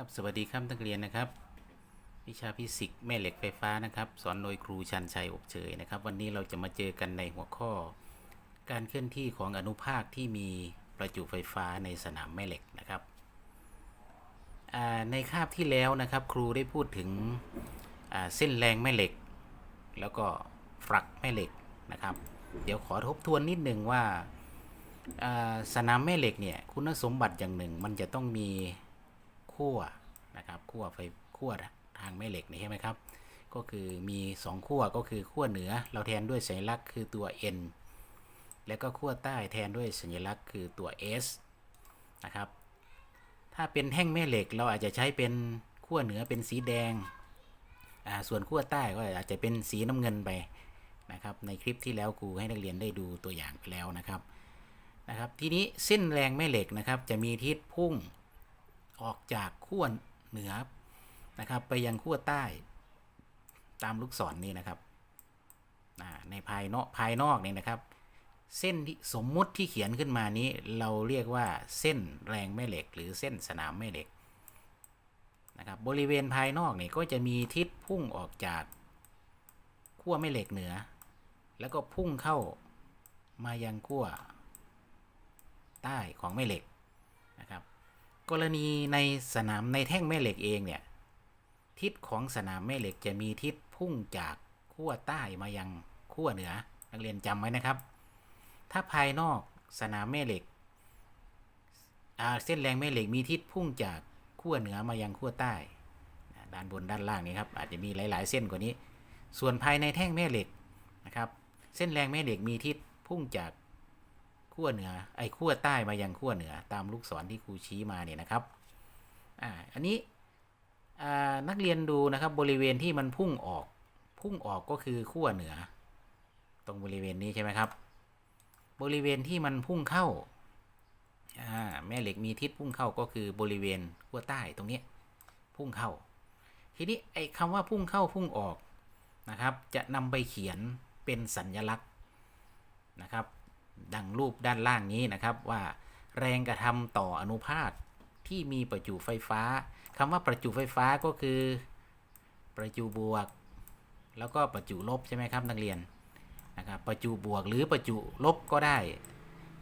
ครับสวัสดีครับนักเรียนนะครับ วิชาฟิสิกส์แม่เหล็กไฟฟ้านะครับ สอนโดยครูชันชัยอบเชยนะครับ วันนี้เราจะมาเจอกันในหัวข้อ การเคลื่อนที่ของอนุภาคที่มีประจุไฟฟ้าในสนามแม่เหล็กนะครับในคาบที่แล้วนะครับ ครูได้พูดถึงเส้นแรงแม่เหล็ก แล้วก็ฟลักแม่เหล็กนะครับ เดี๋ยวขอทบทวนนิดหนึ่งว่าสนามแม่เหล็กเนี่ยคุณสมบัติอย่างหนึ่งมันจะต้องมี ขั้วนะครับขั้วไฟขั้วทางแม่เหล็กนี่ใช่ไหมครับ ก็คือมี 2ขั้วก็คือขั้วเหนือเราแทนด้วยสัญลักษณ์คือตัว n แล้วก็ขั้วใต้แทนด้วยสัญลักษณ์คือตัว s นะครับ ถ้าเป็นแท่งแม่เหล็กเราอาจจะใช้เป็นขั้วเหนือเป็นสีแดง ส่วนขั้วใต้ก็อาจจะเป็นสีน้ำเงินไปนะครับ ในคลิปที่แล้วครูให้นักเรียนได้ดูตัวอย่างไปแล้วนะครับนะครับ ทีนี้เส้นแรงแม่เหล็กนะครับจะมีทิศพุ่ง ออกจากขั้วเหนือนะครับ ไปยังขั้วใต้ ตามลูกศรนนี้นะครับในภายนอกภายนอกนี่นะครับ เส้นที่สมมุติที่เขียนขึ้นมานี้ เราเรียกว่าเส้นแรงแม่เหล็ก หรือเส้นสนามแม่เหล็กนะครับบริเวณภายนอกนี่ก็จะมีทิศพุ่งออกจากขั้วแม่เหล็กเหนือ แล้วก็พุ่งเข้ามายังขั้วใต้ของแม่เหล็ก กรณีในสนามในแท่งแม่เหล็กเองเนี่ย ทิศของสนามแม่เหล็กจะมีทิศพุ่งจากขั้วใต้มายังขั้วเหนือ นักเรียนจำไว้นะครับ ถ้าภายนอกสนามแม่เหล็กเส้นแรงแม่เหล็กมีทิศพุ่งจากขั้วเหนือมายังขั้วใต้ ด้านบนด้านล่างนี้ครับอาจจะมีหลาย ๆ เส้นกว่านี้ ส่วนภายในแท่งแม่เหล็กนะครับ เส้นแรงแม่เหล็กมีทิศพุ่งจาก ขั้วเหนือ ไอ้ขั้วใต้มายังขั้วเหนือ ตามลูกศรที่ครูชี้มาเนี่ยนะครับ อ่า อันนี้อ่านักเรียนดูนะครับบริเวณที่มันพุ่งออก พุ่งออกก็คือขั้วเหนือ ตรงบริเวณนี้ใช่ไหมครับ บริเวณที่มันพุ่งเข้าอ่าแม่เหล็กมีทิศพุ่งเข้าก็คือบริเวณขั้วใต้ตรงนี้ พุ่งเข้า ทีนี้ไอ้คำว่าพุ่งเข้าพุ่งออกนะครับ จะนำไปเขียนเป็นสัญลักษณ์นะครับ ดังรูปด้านล่างนี้นะครับว่าแรงกระทำต่ออนุภาคที่มีประจุไฟฟ้าคำว่าประจุไฟฟ้าก็คือ ประจุบวก แล้วก็ประจุลบใช่ไหมครับนักเรียนนะครับประจุบวกหรือประจุลบก็ได้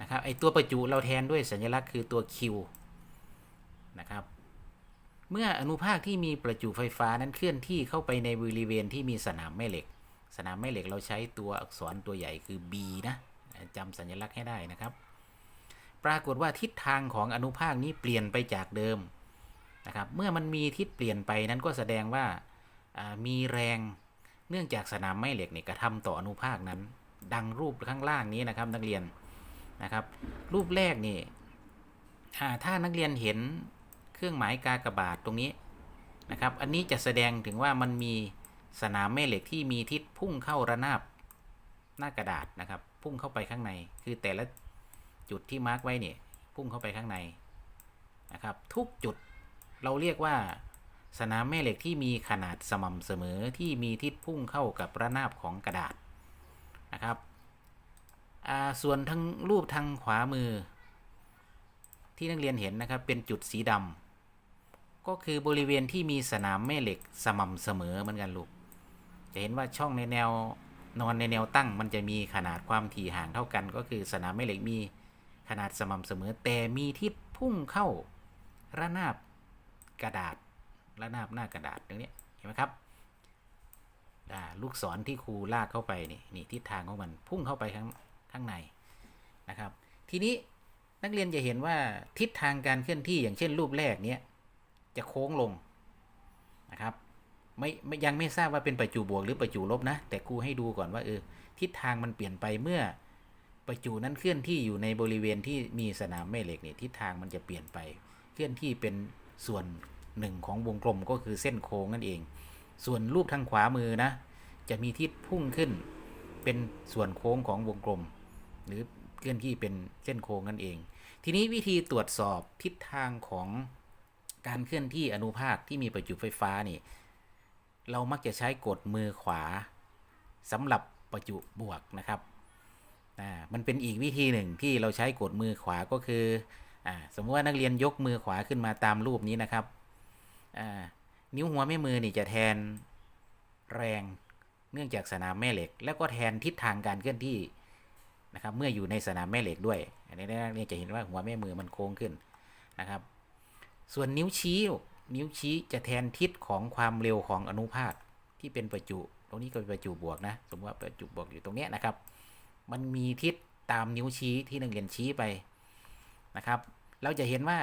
นะครับไอตัวประจุเราแทนด้วยสัญลักษณ์คือตัว Q นะครับเมื่ออนุภาคที่มีประจุไฟฟ้านั้นเคลื่อนที่เข้าไปในบริเวณที่มีสนามแม่เหล็ก สนามแม่เหล็กเราใช้ตัวอักษรตัวใหญ่คือ B นะ จำสัญลักษณ์ให้ได้นะครับ ปรากฏว่าทิศทางของอนุภาคนี้เปลี่ยนไปจากเดิมนะครับ เมื่อมันมีทิศเปลี่ยนไปนั้นก็แสดงว่ามีแรงเนื่องจากสนามแม่เหล็กเนี่ยกระทำต่ออนุภาคนั้น ดังรูปข้างล่างนี้นะครับนักเรียนนะครับ รูปแรกนี่ถ้านักเรียนเห็นเครื่องหมายกากบาทตรงนี้นะครับ อันนี้จะแสดงถึงว่ามันมีสนามแม่เหล็กที่มีทิศพุ่งเข้าระนาบหน้ากระดาษนะครับ พุ่งเข้าไปข้างใน คือแต่ละจุดที่มาร์กไว้เนี่ยพุ่งเข้าไปข้างในนะครับ ทุกจุดเราเรียกว่าสนามแม่เหล็กที่มีขนาดสม่ำเสมอที่มีทิศพุ่งเข้ากับระนาบของกระดาษนะครับส่วนทางรูปทางขวามือ ที่นักเรียนเห็นนะครับเป็นจุดสีดำก็คือบริเวณที่มีสนามแม่เหล็กสม่ำเสมอเหมือนกันลูกจะเห็นว่าช่องในแนว นอนในแนวตั้งมันจะมีขนาดความถี่ห่างเท่ากัน ก็คือสนามแม่เหล็กมีขนาดสม่ำเสมอ แต่มีทิศพุ่งเข้าระนาบกระดาษระนาบหน้ากระดาษตรงนี้เห็นไหมครับลูกศรที่ครูลากเข้าไปนี่นี่ทิศทางของมันพุ่งเข้าไปข้างข้างในนะครับ ทีนี้นักเรียนจะเห็นว่าทิศทางการเคลื่อนที่อย่างเช่นรูปแรกเนี้ยจะโค้งลงนะครับ ไม่ไม่ยังไม่ทราบว่าเป็นประจุบวกหรือประจุลบนะ แต่ครูให้ดูก่อนว่าเออทิศทางมันเปลี่ยนไปเมื่อประจุนั้นเคลื่อนที่อยู่ในบริเวณที่มีสนามแม่เหล็กนี่ทิศทางมันจะเปลี่ยนไป เคลื่อนที่เป็นส่วนหนึ่งของวงกลมก็คือเส้นโค้งนั่นเอง ส่วนรูปทางขวามือนะ จะมีทิศพุ่งขึ้น เป็นส่วนโค้งของวงกลม หรือเคลื่อนที่เป็นเส้นโค้งนั่นเอง ทีนี้วิธีตรวจสอบทิศทางของการเคลื่อนที่อนุภาคที่มีประจุไฟฟ้านี่ เรามักจะใช้กดมือขวาสำหรับประจุบวกนะครับมันเป็นอีกวิธีหนึ่งที่เราใช้กดมือขวาก็คืออสมมติว่านักเรียนยกมือขวาขึ้นมาตามรูปนี้นะครับนิ้วหัวแม่มือนี่จะแทนแรงเนื่องจากสนามแม่เหล็ก แล้วก็แทนทิศทางการเคลื่อนที่นะครับ เมื่ออยู่ในสนามแม่เหล็กด้วยอันนี้นี่จะเห็นว่าหัวแม่มือมันโค้งขึ้นนะครับ ส่วนนิ้วชี้ นิ้วชี้จะแทนทิศของความเร็วของอนุภาคที่เป็นประจุ ตรงนี้ก็เป็นประจุบวกนะ สมมติว่าประจุบวกอยู่ตรงเนี้ยนะครับ มันมีทิศตามนิ้วชี้ที่นักเรียนชี้ไปนะครับ เราจะเห็นว่า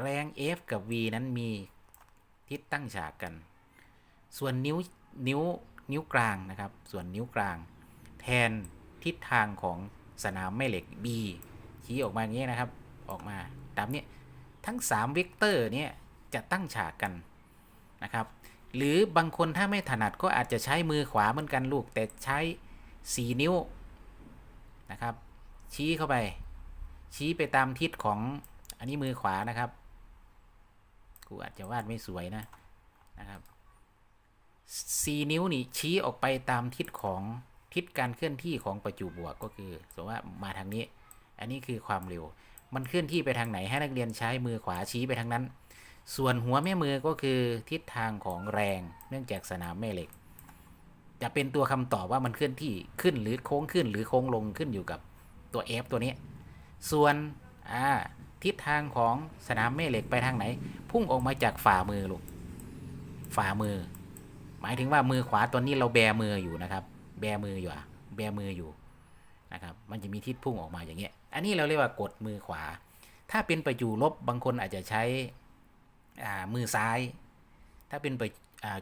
แรง F กับ V นั้นมีทิศตั้งฉากกัน ส่วนนิ้วนิ้วนิ้วกลางนะครับ ส่วนนิ้วกลาง แทนทิศทางของสนามแม่เหล็ก B ชี้ออกมาอย่างนี้นะครับ ออกมาตามเนี้ยทั้ง 3 เวกเตอร์เนี่ย จะตั้งฉากกันนะครับหรือบางคนถ้าไม่ถนัดก็อาจจะใช้มือขวาเหมือนกันลูก แต่ใช้ 4 นิ้วนะครับ ชี้เข้าไป ชี้ไปตามทิศของอันนี้มือขวานะครับครูอาจจะวาดไม่สวยนะนะครับ4นิ้วนี่ชี้ออกไปตามทิศของทิศการเคลื่อนที่ของประจุบวกก็คือสมมติว่ามาทางนี้ อันนี้คือความเร็ว มันเคลื่อนที่ไปทางไหนให้นักเรียนใช้มือขวาชี้ไปทางนั้น ส่วนหัวแม่มือก็คือทิศทางของแรงเนื่องจากสนามแม่เหล็ก จะเป็นตัวคำตอบว่ามันเคลื่อนที่ขึ้นหรือโค้งขึ้นหรือโค้งลงขึ้นอยู่กับตัว F ตัวนี้ ส่วนทิศทางของสนามแม่เหล็กไปทางไหน พุ่งออกมาจากฝ่ามือลูกฝ่ามือ หมายถึงว่ามือขวาตัวนี้เราแบมืออยู่นะครับ แบมืออยู่อะแบมืออยู่นะครับ มันจะมีทิศพุ่งออกมาอย่างเงี้ย อันนี้เราเรียกว่ากดมือขวา ถ้าเป็นประจุลบบางคนอาจจะใช้ มือซ้าย ถ้าเป็นประ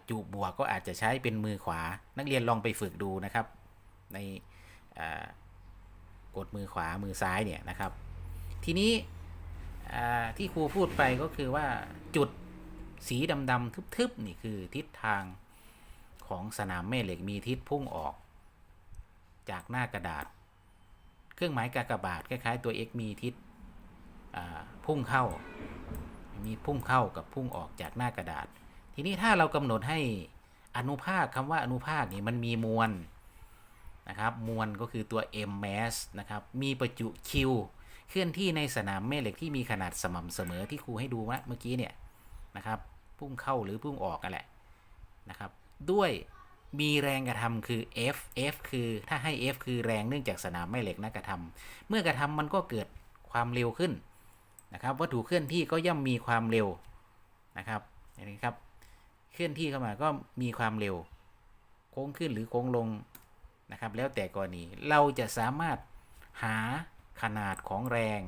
จุบวกก็อาจจะใช้เป็นมือขวา นักเรียนลองไปฝึกดูนะครับ ในกดมือขวามือซ้ายเนี่ยนะครับ ทีนี้ที่ครูพูดไปก็คือว่าจุดสีดำๆทึบๆนี่คือทิศทางของสนามแม่เหล็กมีทิศพุ่งออก จากหน้ากระดาษ เครื่องหมายกากบาทคล้ายๆตัว x มีทิศพุ่งเข้า มีพุ่งเข้ากับพุ่งออกจากหน้ากระดาษ ทีนี้ถ้าเรากำหนดให้อนุภาคคำว่าอนุภาคนี่มันมีมวลนะครับมวลก็คือตัว m mass นะครับมีประจุ q เคลื่อนที่ในสนามแม่เหล็กที่มีขนาดสม่ำเสมอที่ครูให้ดูว่าเมื่อกี้เนี่ยนะครับพุ่งเข้าหรือพุ่งออกกันแหละนะครับด้วยมีแรงกระทำคือ F F คือถ้าให้ F คือแรงเนื่องจากสนามแม่เหล็กนักกระทำเมื่อกระทำมันก็เกิดความเร็วขึ้น นะครับวัตถุเคลื่อนที่ก็ย่อมมีความเร็วนะครับอย่างนี้ครับ เคลื่อนที่เข้ามาก็มีความเร็ว โค้งขึ้นหรือโค้งลงนะครับ แล้วแต่กรณีเราจะสามารถหาขนาดของแรง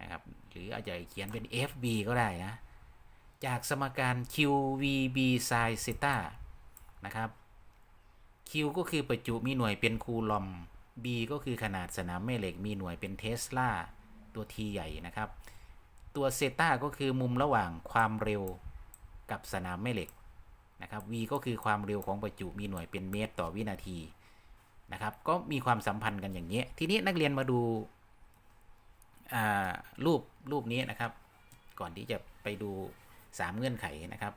นะครับหรืออาจจะเขียนเป็น FB ก็ได้นะ จากสมการ QVB sin theta นะครับ Q ก็คือประจุมีหน่วยเป็นคูลอม B ก็คือขนาดสนามแม่เหล็กมีหน่วยเป็นเทสลา ตัว T ใหญ่นะครับ ตัวเซตาก็คือมุมระหว่างความเร็วกับสนามแม่เหล็กนะครับ V ก็คือความเร็วของประจุมีหน่วยเป็นเมตรต่อวินาทีนะครับ ก็มีความสัมพันธ์กันอย่างนี้ ทีนี้นักเรียนมาดูารูปรูปนี้นะครับ ก่อนที่จะไปดู 3 เงื่อนไขนะครับ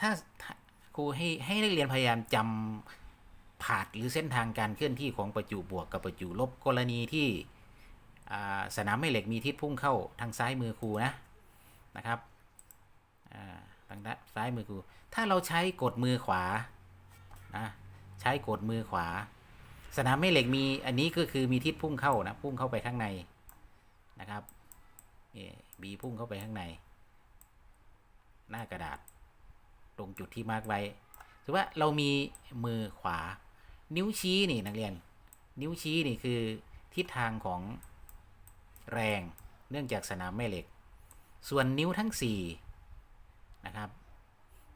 ถ้าครูให้ให้นักเรียนพยายามจำผาดหรือเส้นทางการเคลื่อนที่ของประจุบวกกับประจุลบกรณีที่ สนามแม่เหล็กมีทิศพุ่งเข้าทางซ้ายมือครูนะนะครับทางด้านซ้ายมือครูถ้าเราใช้กดมือขวานะใช้กดมือขวา สนามแม่เหล็กมีอันนี้ก็คือมีทิศพุ่งเข้านะพุ่งเข้าไปข้างในนะครับนี่บีพุ่งเข้าไปข้างใน หน้ากระดาษ ตรงจุดที่มาร์กไว้ถือว่าเรามีมือขวา นิ้วชี้นี่นักเรียน นิ้วชี้นี่คือทิศทางของ แรงเนื่องจากสนามแม่เหล็ก ส่วนนิ้วทั้ง4นะครับ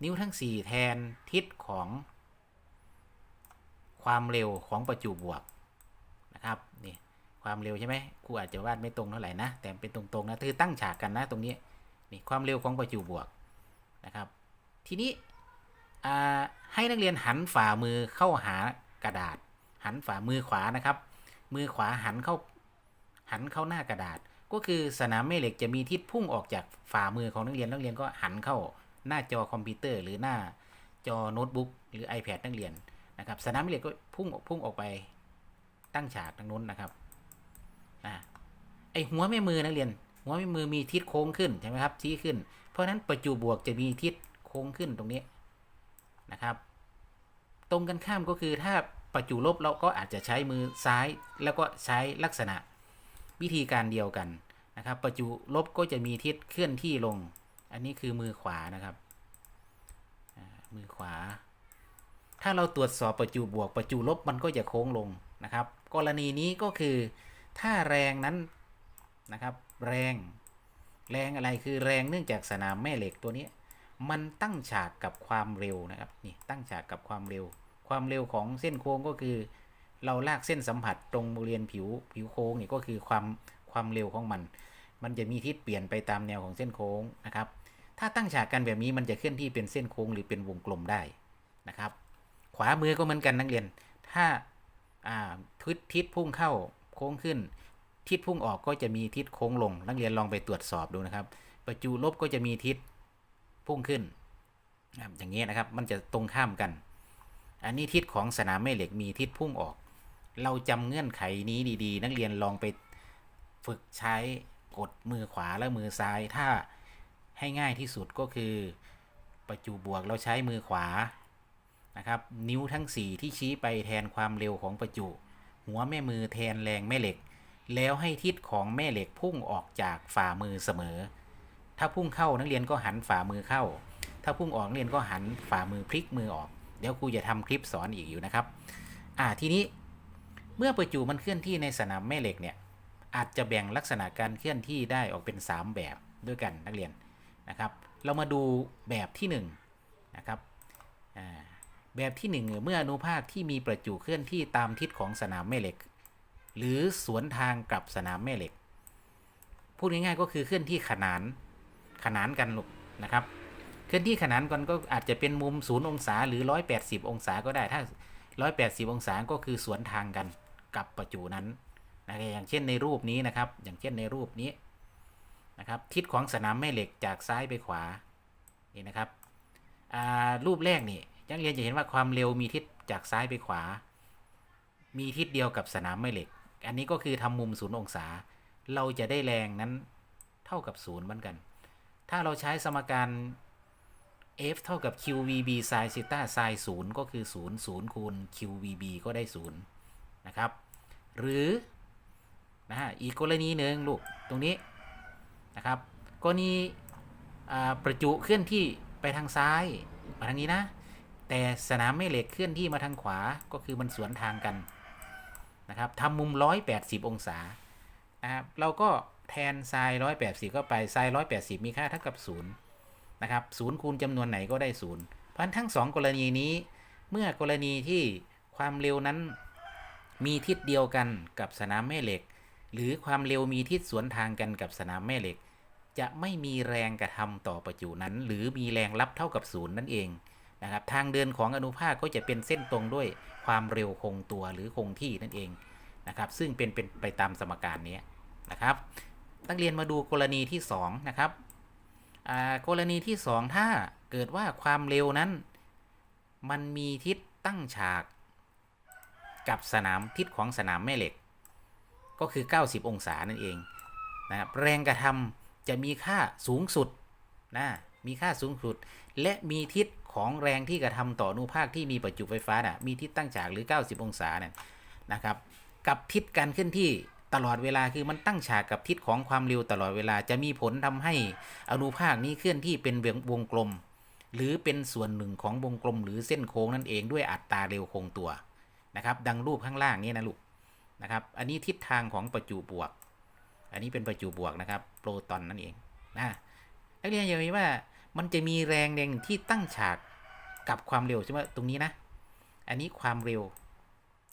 นิ้วทั้ง 4 แทนทิศของความเร็วของประจุบวกนะครับนี่ความเร็วใช่ไหมครูอาจจะวาดไม่ตรงเท่าไหร่นะแต่เป็นตรงๆนะคือตั้งฉากกันนะตรงนี้นี่ความเร็วของประจุบวกนะครับ ทีนี้อ่าให้นักเรียนหันฝ่ามือเข้าหากระดาษ หันฝ่ามือขวานะครับ มือขวาหันเข้า หันเข้าหน้ากระดาษ ก็คือสนามแม่เหล็กจะมีทิศพุ่งออกจากฝ่ามือของนักเรียนนักเรียนก็หันเข้าหน้าจอคอมพิวเตอร์ หรือหน้าจอโน้ตบุ๊กหรือ iPad นักเรียนนะครับ สนามแม่เหล็กก็พุ่งพุ่งออกไปตั้งฉากทางนู้นนะครับอ่าไอหัวแม่มือนักเรียน หัวแม่มือมีทิศโค้งขึ้นใช่ไหมครับชี้ขึ้น เพราะฉะนั้นประจุบวกจะมีทิศโค้งขึ้นตรงนี้นะครับ ตรงกันข้ามก็คือถ้าประจุลบเราก็อาจจะใช้มือซ้ายแล้วก็ใช้ลักษณะ วิธีการเดียวกันนะครับ ประจุลบก็จะมีทิศเคลื่อนที่ลง อันนี้คือมือขวานะครับ มือขวา ถ้าเราตรวจสอบประจุบวกประจุลบมันก็จะโค้งลงนะครับ กรณีนี้ก็คือถ้าแรงนั้นนะครับ แรง แรงอะไรคือแรงเนื่องจากสนามแม่เหล็กตัวนี้ มันตั้งฉากกับความเร็วนะครับนี่ตั้งฉากกับความเร็ว ความเร็วของเส้นโค้งก็คือ เราลากเส้นสัมผัสตรงบริเวณผิวผิวโค้งนี่ก็คือความความเร็วของมัน มันจะมีทิศเปลี่ยนไปตามแนวของเส้นโค้งนะครับ ถ้าตั้งฉากกันแบบนี้มันจะเคลื่อนที่เป็นเส้นโค้งหรือเป็นวงกลมได้นะครับ ขวามือก็เหมือนกันนักเรียน ถ้าอ่าทิศทิศพุ่งเข้าโค้งขึ้น ทิศพุ่งออกก็จะมีทิศโค้งลง นักเรียนลองไปตรวจสอบดูนะครับ ประจุลบก็จะมีทิศพุ่งขึ้น อย่างนี้ยนะครับ มันจะตรงข้ามกัน อันนี้ทิศของสนามแม่เหล็กมีทิศพุ่งออก เราจำเงื่อนไขนี้ดี ๆ นักเรียนลองไปฝึกใช้กดมือขวาและมือซ้าย ถ้าให้ง่ายที่สุดก็คือ ประจุบวกเราใช้มือขวานะครับ นิ้วทั้ง 4 ที่ชี้ไปแทนความเร็วของประจุ หัวแม่มือแทนแรงแม่เหล็ก แล้วให้ทิศของแม่เหล็กพุ่งออกจากฝ่ามือเสมอ ถ้าพุ่งเข้านักเรียนก็หันฝ่ามือเข้า ถ้าพุ่งออกนักเรียนก็หันฝ่ามือพลิกมือออก เดี๋ยวครูจะทำคลิปสอนอีกอยู่นะครับ อ่าทีนี้ เมื่อประจุมันเคลื่อนที่ในสนามแม่เหล็กเนี่ยอาจจะแบ่งลักษณะการเคลื่อนที่ได้ออกเป็น 3 แบบด้วยกันนักเรียนนะครับ เรามาดูแบบที่1นงนะครับแบบที่หนึ่งเมื่ออนุภาคที่มีประจุเคลื่อนที่ตามทิศของสนามแม่เหล็ก หรือสวนทางกับสนามแม่เหล็ก พูดง่ายๆก็คือเคลื่อนที่ขนานขนานกันลูกนะครับ เคลื่อนที่ขนานกันก็อาจจะเป็นมุมศูนย์องศาหรือ 180 องศาก็ได้ถ้า 180 องศาก็คือสวนทางกัน กับประจุนั้นนะอย่างเช่นในรูปนี้นะครับ อย่างเช่นในรูปนี้นะครับ ทิศของสนามแม่เหล็กจากซ้ายไปขวานี่นะครับรูปแรกนี่นักเรียนจะเห็นว่าความเร็วมีทิศจากซ้ายไปขวา มีทิศเดียวกับสนามแม่เหล็ก อันนี้ก็คือทำมุมศูนย์องศา เราจะได้แรงนั้นเท่ากับศูนย์เหมือนกัน ถ้าเราใช้สมการ f เท่ากับ qvb sin theta sin ศูนย์ก็คือศูนย์ศูนย์คูณ qvb ก็ได้ศู นะครับ หรือนะฮะอีกกรณีหนึ่งลูกตรงนี้นะครับกรณีอ่ประจุเคลื่อนที่ไปทางซ้ายมาทางนี้นะ แต่สนามแม่เหล็กเคลื่อนที่มาทางขวาก็คือมันสวนทางกันนะครับทำมุม 180 องศานะครับเราก็แทนไซน์180เข้าไปไซน์180 มีค่าเท่ากับ 0 นะครับ0คูณจำนวนไหนก็ได้ 0 เพราะฉะนั้นทั้ง 2 กรณีนี้ เมื่อกรณีที่ความเร็วนั้น มีทิศเดียวกันกับสนามแม่เหล็ก หรือความเร็วมีทิศสวนทางกันกับสนามแม่เหล็ก จะไม่มีแรงกระทำต่อประจุนั้น หรือมีแรงรับเท่ากับศูนย์นั่นเองนะครับทางเดินของอนุภาคก็จะเป็นเส้นตรงด้วยความเร็วคงตัวหรือคงที่นั่นเองนะครับ ซึ่งเป็นเป็นไปตามสมการนี้นะครับนักเรียนมาดูกรณีที่2นะครับอ่ากรณีที่ 2 ถ้าเกิดว่าความเร็วนั้น มันมีทิศตั้งฉาก กับสนามทิศของสนามแม่เหล็ก ก็คือ 90 องศานั่นเองนะครับแรงกระทำจะมีค่าสูงสุดนะมีค่าสูงสุด และมีทิศของแรงที่กระทำต่ออนุภาคที่มีประจุไฟฟ้าน่ะมีทิศตั้งฉากหรือ 90 องศาเนี่ยนะครับ กับทิศการเคลื่อนที่ตลอดเวลาคือมันตั้งฉากกับทิศของความเร็วตลอดเวลาจะมีผลทำให้อนุภาคนี้เคลื่อนที่เป็นวงกลม หรือเป็นส่วนหนึ่งของวงกลมหรือเส้นโค้งนั่นเองด้วยอัตราเร็วคงตัว นะครับ ดังรูปข้างล่างนี้นะลูกนะครับ อันนี้ทิศทางของประจุบวก อันนี้เป็นประจุบวกนะครับ โปรตอนนั่นเองนะนักเรียนอย่าลืมว่ามันจะมีแรงแรงที่ตั้งฉากกับความเร็วใช่ไหมตรงนี้นะ อันนี้ความเร็ว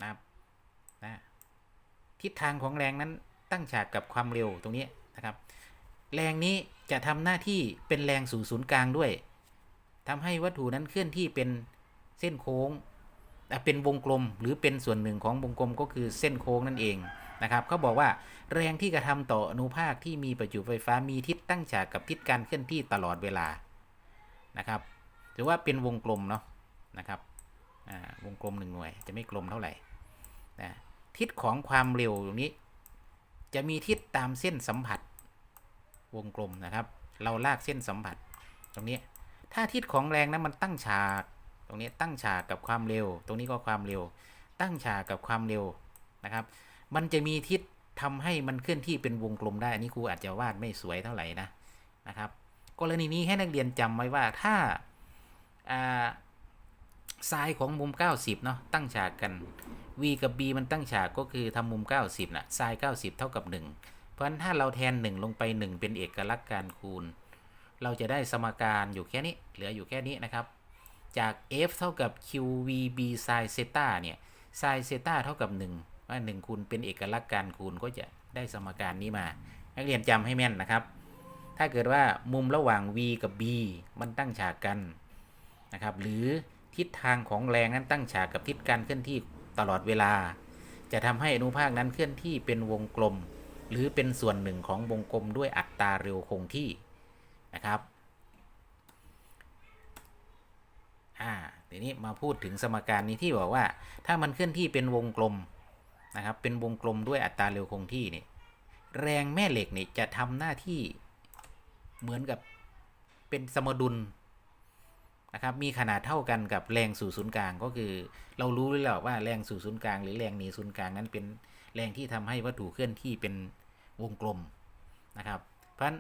นะครับนะทิศทางของแรงนั้นตั้งฉากกับความเร็วตรงนี้นะครับ แรงนี้จะทำหน้าที่เป็นแรงสู่ศูนย์กลางด้วยทำให้วัตถุนั้นเคลื่อนที่เป็นเส้นโค้ง เป็นวงกลมหรือเป็นส่วนหนึ่งของวงกลมก็คือเส้นโค้งนั่นเองนะครับเขาบอกว่าแรงที่กระทำต่ออนุภาคที่มีประจุไฟฟ้ามีทิศตั้งฉากกับทิศการเคลื่อนที่ตลอดเวลานะครับถือว่าเป็นวงกลมเนาะนะครับวงกลมหนึ่งหน่วยจะไม่กลมเท่าไหร่นะทิศของความเร็วตรงนี้ จะมีทิศตามเส้นสัมผัสวงกลมนะครับ เราลากเส้นสัมผัสตรงนี้ ถ้าทิศของแรงนั้นมันตั้งฉาก ตรงนี้ตั้งฉากกับความเร็ว ตรงนี้ก็ความเร็ว ตั้งฉากกับความเร็วนะครับ มันจะมีทิศทำให้มันเคลื่อนที่เป็นวงกลมได้ อันนี้ครูอาจจะวาดไม่สวยเท่าไหร่นะนะครับกรณีนี้ให้นักเรียนจำไว้ว่าถ้าอ่าไซน์ของมุม 90 เนาะตั้งฉากกัน v กับ b มันตั้งฉากก็คือทำมุม 90นะไซน์90 เท่ากับ 1 เพราะฉะนั้นถ้าเราแทน 1 ลงไป 1 เป็นเอกลักษณ์การคูณ เราจะได้สมการอยู่แค่นี้ เหลืออยู่แค่นี้นะครับ จาก f เท่ากับ qvb sin theta เนี่ย sin theta เท่ากับ 1 ว่า 1 คูณเป็นเอกลักษณ์การคูณก็จะได้สมการนี้มา นักเรียนจำให้แม่นนะครับ ถ้าเกิดว่ามุมระหว่าง v กับ b มันตั้งฉากกันนะครับ หรือทิศทางของแรงนั้นตั้งฉากกับทิศการเคลื่อนที่ตลอดเวลา จะทำให้อนุภาคนั้นเคลื่อนที่เป็นวงกลม หรือเป็นส่วนหนึ่งของวงกลมด้วยอัตราเร็วคงที่นะครับ อ่าทีนี้มาพูดถึงสมการนี้ที่บอกว่า ถ้ามันเคลื่อนที่เป็นวงกลมนะครับ เป็นวงกลมด้วยอัตราเร็วคงที่นี่แรงแม่เหล็กนี่จะทำหน้าที่เหมือนกับเป็นสมดุลนะครับ มีขนาดเท่ากันกับแรงสู่ศูนย์กลางก็คือ เรารู้แล้วว่าแรงสู่ศูนย์กลาง หรือแรงหนีศูนย์กลางนั้นเป็นแรงที่ทำให้วัตถุเคลื่อนที่เป็นวงกลมนะครับ เพราะฉะนั้น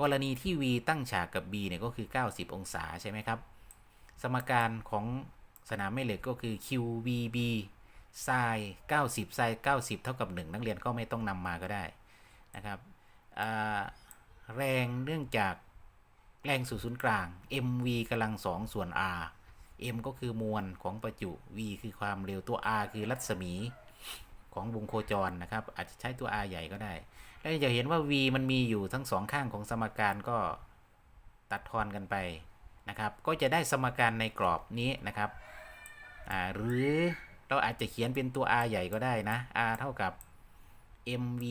กรณีที่ v ตั้งฉากกับ b เนี่ยก็คือ 90 องศาใช่ไหมครับ สมการของสนามแม่เหล็กก็คือ qvb sin 90 sin 90 เท่ากับ 1 นักเรียนก็ไม่ต้องนำมาก็ได้นะครับแรงเนื่องจากแรงสู่ศูนย์กลาง mv กำลัง2ส่วน r m ก็คือมวลของประจุ v คือความเร็วตัว r คือรัศมีของวงโคจรนะครับ อาจจะใช้ตัว r ใหญ่ก็ได้ แล้วจะเห็นว่า v มันมีอยู่ทั้งสองข้างของสมการก็ตัดทอนกันไป นะครับ ก็จะได้สมการในกรอบนี้นะครับหรือเราอาจจะเขียนเป็นตัว r ใหญ่ก็ได้นะ r เท่ากับ mv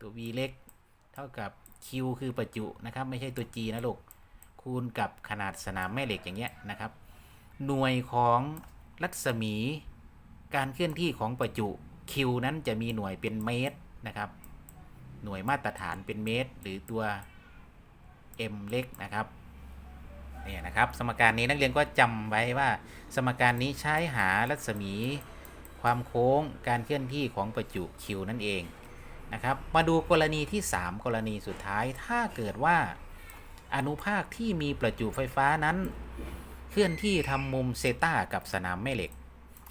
ตัว v เล็ก เท่ากับ q คือประจุนะครับ ไม่ใช่ตัว g นะลูก คูณกับขนาดสนามแม่เหล็กอย่างเงี้ยนะครับ หน่วยของรัศมีการเคลื่อนที่ของประจุ q นั้นจะมีหน่วยเป็นเมตรนะครับ หน่วยมาตรฐานเป็นเมตร หรือตัว m เล็กนะครับ เนี่ยนะครับ สมการนี้นักเรียนก็จำไว้ว่า สมการนี้ใช้หารัศมี ความโค้งการเคลื่อนที่ของประจุ q นั่นเองนะครับ มาดูกรณีที่ 3 กรณีสุดท้าย ถ้าเกิดว่าอนุภาคที่มีประจุไฟฟ้านั้น เคลื่อนที่ทำมุมเซต้ากับสนามแม่เหล็ก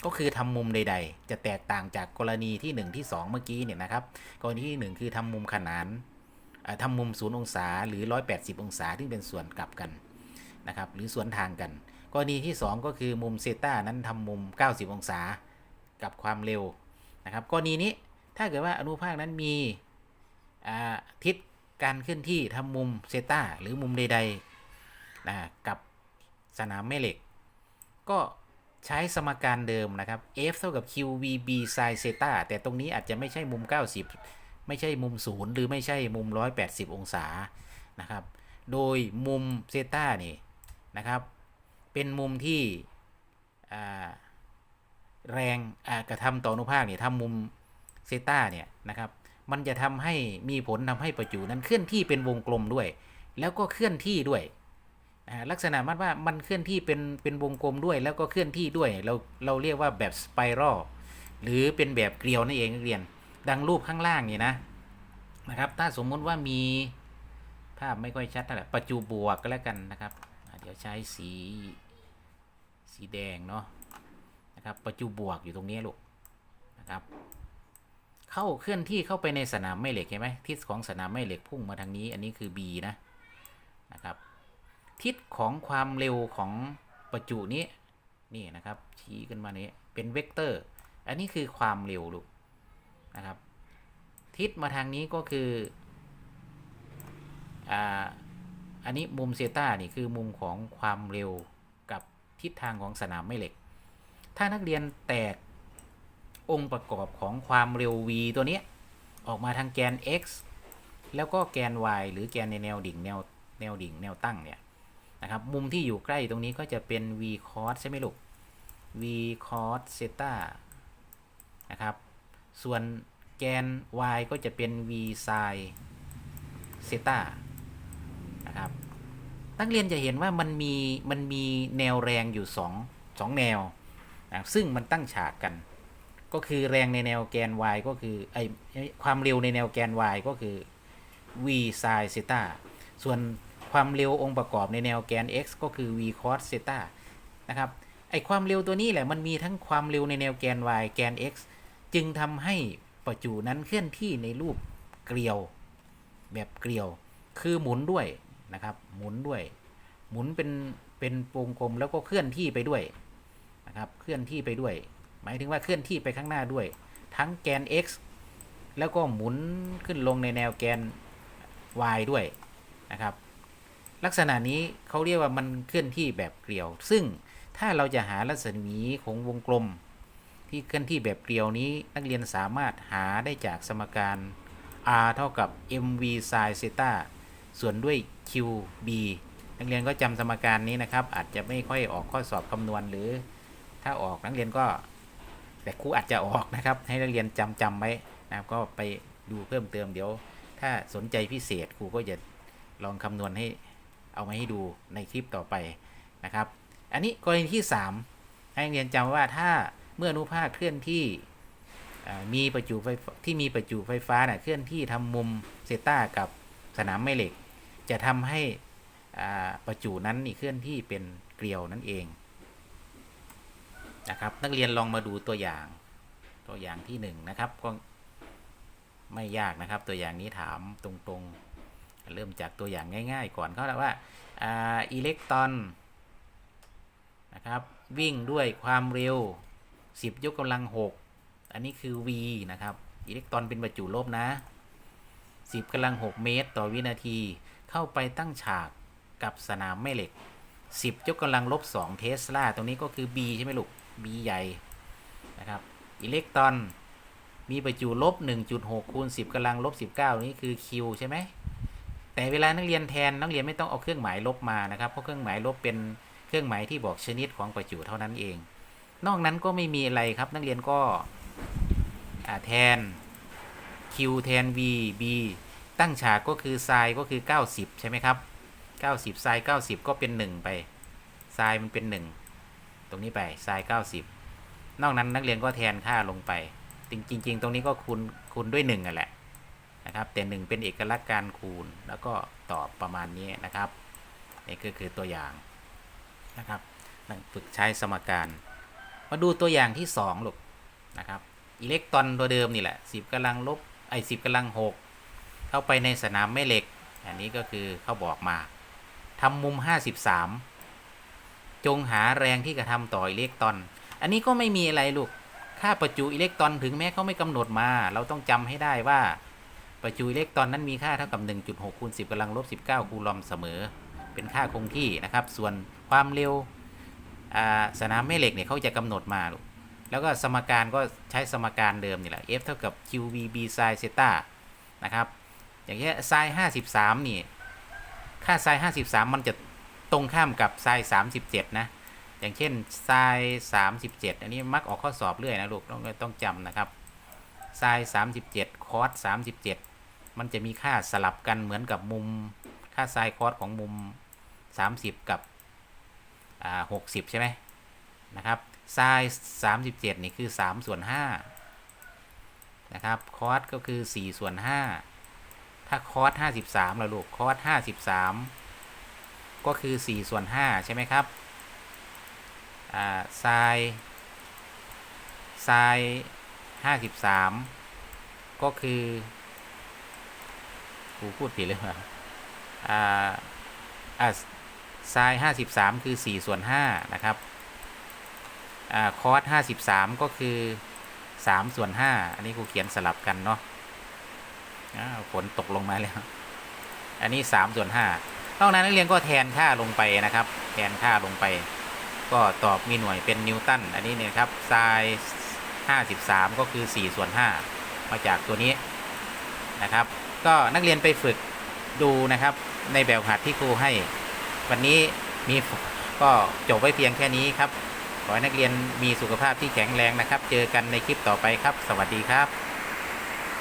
ก็คือทำมุมใด ๆ จะแตกต่างจากกรณีที่ 1 ที่ 2 เมื่อกี้เนี่ยนะครับ กรณีที่ 1 คือทำมุมขนานเอ่อทำมุม 0 องศาหรือ 180 องศาที่เป็นส่วนกลับกัน นะครับหรือสวนทางกัน กรณีที่ 2 ก็คือมุมเซต้านั้นทำมุม 90 องศากับความเร็วนะครับกรณีนี้ถ้าเกิดว่าอนุภาคนั้นมีอาทิศการเคลื่อนที่ทำมุมเซต้าหรือมุมใดๆนะกับสนามแม่เหล็ก ก็ใช้สมการเดิมนะครับ f เท่ากับ qvb sin theta แต่ตรงนี้อาจจะไม่ใช่มุม 90 ไม่ใช่มุม 0 หรือไม่ใช่มุม 180 องศานะครับ โดยมุมเซต้านี่ นะครับ เป็นมุมที่แรงกระทำต่ออนุภาคเนี่ยทำมุมเซต้าเนี่ยนะครับ มันจะทำให้มีผลทำให้ประจุนั้นเคลื่อนที่เป็นวงกลมด้วย แล้วก็เคลื่อนที่ด้วยลักษณะมันว่ามันเคลื่อนที่เป็นเป็นวงกลมด้วย แล้วก็เคลื่อนที่ด้วยเราเราเรียกว่าแบบสไปรัลหรือเป็นแบบเกลียวนั่นเองนักเรียน ดังรูปข้างล่างนี่นะนะครับ ถ้าสมมุติว่ามีภาพไม่ค่อยชัดเท่าไหร่ประจุบวกก็แล้วกันนะครับ เดี๋ยวใช้สีสีแดงเนาะนะครับประจุบวกอยู่ตรงนี้ลูกนะครับ เข้าเคลื่อนที่เข้าไปในสนามแม่เหล็กเห็นไหมทิศของสนามแม่เหล็กพุ่งมาทางนี้ อันนี้คือ B นะนะครับ ทิศของความเร็วของประจุนี้นี่นะครับชี้ขึ้นมานี้เป็นเวกเตอร์ อันนี้คือความเร็วลูกนะครับ ทิศมาทางนี้ก็คืออ่า อันนี้มุมเซตานี่คือมุมของความเร็วกับทิศทางของสนามแม่เหล็ก ถ้านักเรียนแตกองค์ประกอบของความเร็ว v ตัวนี้ออกมาทางแกน x แล้วก็แกน y หรือแกนในแนวดิ่งแนวแนวดิ่งแนวตั้งเนี่ยนะครับมุมที่อยู่ใกล้ตรงนี้ก็จะเป็น v cos ใช่ไหมลูก v cos theta นะครับส่วนแกน y ก็จะเป็น v sin theta นะครับ นักเรียนจะเห็นว่ามันมีมันมีแนวแรงอยู่สองสองแนวนะซึ่งมันตั้งฉากกัน ก็คือแรงในแนวแกน y ก็คือไอความเร็วในแนวแกน y ก็คือ v sin theta ส่วนความเร็วองค์ประกอบในแนวแกน x ก็คือ v cos theta นะครับไอความเร็วตัวนี้แหละมันมีทั้งความเร็วในแนวแกน y แกน x จึงทำให้ประจุนั้นเคลื่อนที่ในรูปเกลียว แบบเกลียว คือหมุนด้วย นะครับ หมุนด้วย หมุนเป็นเป็นวงกลมแล้วก็เคลื่อนที่ไปด้วยนะครับ เคลื่อนที่ไปด้วย หมายถึงว่าเคลื่อนที่ไปข้างหน้าด้วย ทั้งแกน x แล้วก็หมุนขึ้นลงในแนวแกน y ด้วยนะครับ ลักษณะนี้เขาเรียกว่ามันเคลื่อนที่แบบเกลียว ซึ่งถ้าเราจะหารัศมีของวงกลม ที่เคลื่อนที่แบบเกลียวนี้นักเรียนสามารถหาได้จากสมการ r เท่ากับ mv sin theta ส่วนด้วย qb นักเรียนก็จำสมการนี้นะครับ อาจจะไม่ค่อยออกข้อสอบคำนวณหรือ ถ้าออกนักเรียนก็ แต่ครูอาจจะออกนะครับ ให้นักเรียนจำจำไว้นะครับ ก็ไปดูเพิ่มเติมเดี๋ยว ถ้าสนใจพิเศษครูก็จะลองคำนวณให้เอามาให้ดูในคลิปต่อไปนะครับ อันนี้กรณีที่ 3 ให้นักเรียนจำว่าถ้าเมื่ออนุภาคเคลื่อนที่มีประจุไฟที่มีประจุไฟฟ้าน่ะเคลื่อนที่ทำมุมเซต้ากับสนามแม่เหล็ก จะทำให้ประจุนั้นนี่เคลื่อนที่เป็นเกลียวนั่นเองนะครับ นักเรียนลองมาดูตัวอย่างตัวอย่างที่หนึ่งนะครับก็ไม่ยากนะครับ ตัวอย่างนี้ถามตรงๆ เริ่มจากตัวอย่างง่าย ๆ ก่อนเขาเรียกว่าอ่าอิเล็กตรอนนะครับ วิ่งด้วยความเร็ว 10 ยกกำลัง 6 อันนี้คือ v นะครับอิเล็กตรอนเป็นประจุลบนะ 10กำลัง 6 เมตร ต่อวินาที เข้าไปตั้งฉากกับสนามแม่เหล็ก 10 ยกกำลังลบ 2 เทสลา ตรงนี้ก็คือ b ใช่ไหมลูก b ใหญ่นะครับ อิเล็กตรอนมีประจุลบ 1.6คูณ10กำลังลบ 19 นี่คือ q ใช่ไหม แต่เวลานักเรียนแทนนักเรียนไม่ต้องเอาเครื่องหมายลบมานะครับ เพราะเครื่องหมายลบเป็นเครื่องหมายที่บอกชนิดของประจุเท่านั้นเอง นอกนั้นก็ไม่มีอะไรครับ นักเรียนก็แทน q แทน v b ตั้งฉากก็คือไซน์ก็คือ 90 ใช่ไหมครับ 90ไซน์90 ก็เป็น 1 ไปไซน์มันเป็น 1 ตรงนี้ไปไซน์90 นอกนั้นนักเรียนก็แทนค่าลงไป จริงๆตรงนี้ก็คูณคูณด้วย1นั่นแหละนะครับ แต่ 1 เป็นเอกลักษณ์การคูณ แล้วก็ตอบประมาณนี้นะครับนี่ก็คือตัวอย่างนะครับฝึกใช้สมการ มาดูตัวอย่างที่2ลูกนะครับอิเล็กตรอนตัวเดิมนี่แหละ10กำลังลบไอ้10กำลัง6 เข้าไปในสนามแม่เหล็ก อันนี้ก็คือเขาบอกมาทำมุม 53 จงหาแรงที่กระทำต่ออิเล็กตรอน อันนี้ก็ไม่มีอะไรลูก ค่าประจุอิเล็กตรอนถึงแม้เขาไม่กำหนดมา เราต้องจำให้ได้ว่าประจุอิเล็กตรอนนั้นมีค่าเท่ากับ 1.6คูณ10กำลังลบ19 คูลอมเสมอ เป็นค่าคงที่นะครับ ส่วนความเร็วสนามแม่เหล็กเนี่ยเขาจะกำหนดมาลูก แล้วก็สมการก็ใช้สมการเดิมนี่แหละ F เท่ากับ QVB sin theta นะครับ อย่างเช่นยไซส์ห้าสิบสามนี่ ค่าไซส์ห้าสิบสามมันจะตรงข้ามกับไซส์สามสิบเจ็ดนะ อย่างเช่นไซส์สามสิบเจ็ดอันนี้มักออกข้อสอบเรื่อยนะลูกต้องต้องจำนะครับไซส์สามสิบเจ็ดคอร์สสามสิบเจ็ดมันจะมีค่าสลับกันเหมือนกับมุม ค่าไซส์คอร์สของมุมสามสิบกับหกสิบใช่ไหมนะครับไซส์สามสิบเจ็ดนี่คือสามส่วนห้านะครับ คอร์สก็คือสี่ส่วนห้า ถ้า cos 53ล่ะลูก cos 53ก็คือ4ส่วน5ใช่ไหมครับอ่า sin sin 53ก็คือครูพูดผิดเลยว่าอ่าอ่าย53คือ4ส่วน5นะครับอ่า cos 53ก็คือ3ส่วน5อันนี้ครูเขียนสลับกันเนาะ ฝนตกลงมาแล้ว อันนี้3ส่วน5นอกนั้นนักเรียนก็แทนค่าลงไปนะครับ แทนค่าลงไป ก็ตอบมีหน่วยเป็นนิวตัน อันนี้เนี่ยครับ sin 53ก็คือ4ส่วน5มาจากตัวนี้นะครับ ก็นักเรียนไปฝึกดูนะครับ ในแบบหัดที่ครูให้ วันนี้มีก็จบไว้เพียงแค่นี้ครับ ขอให้นักเรียนมีสุขภาพที่แข็งแรงนะครับ เจอกันในคลิปต่อไปครับ สวัสดีครับ